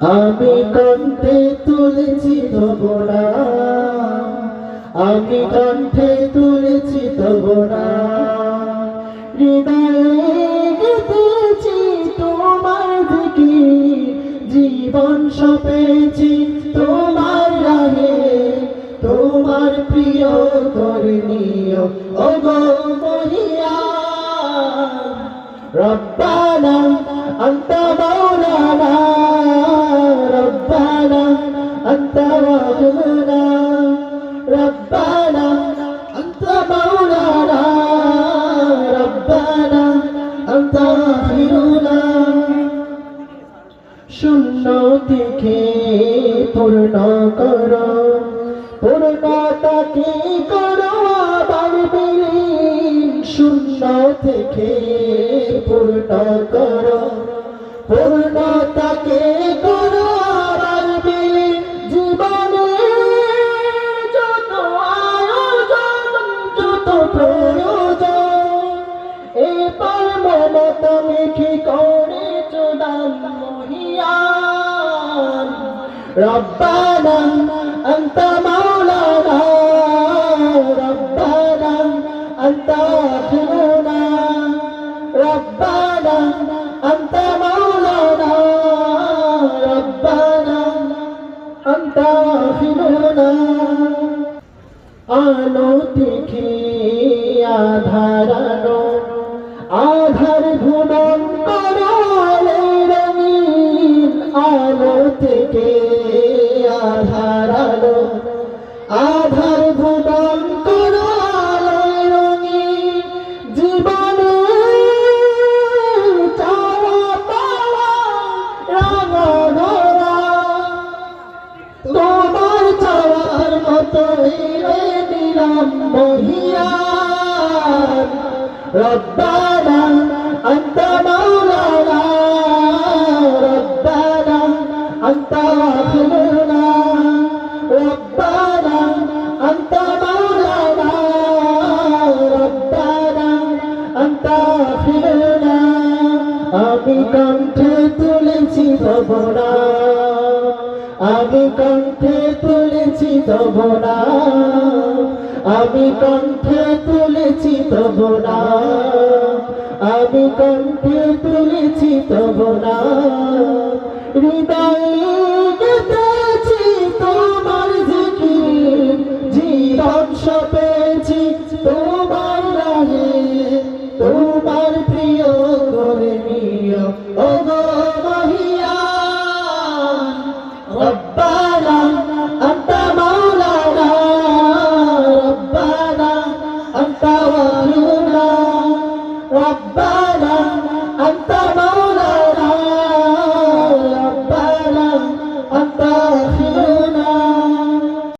আমি কণ্ঠে তুলেছি তবনা আমি কণ্ঠে তুলেছি তবনা হৃদয়ে গেছি তোমার থেকে জীবন সপেছি তোমার রাহে। তোমার প্রিয় করণীয় ও গো মহিয়া রব্বানা অন্তবা শূন্য থেকে পূর্ণ কর। পূর্ণতাকে করো? শূন্য থেকে পূর্ণ কর। পূর্ণতাকে রব্বানা أنت مولانا ربنا أنت آخرنا ربنا أنت مولانا ربنا أنت آخرنا আলো দেখে আধারানো আলো থেকে আধার ভুবন চাওয়া পাওয়া রাঙা তোমার চাওয়ার মতো রে দিলাম মহিয়ান রব্বানা ফিরোনা আমি কণ্ঠে তুলেছি তবনা আমি কণ্ঠে তুলেছি তবনা আমি কণ্ঠে তুলেছি তবনা আমি কণ্ঠে তুলে ربنا أنت مولانا ربنا أنت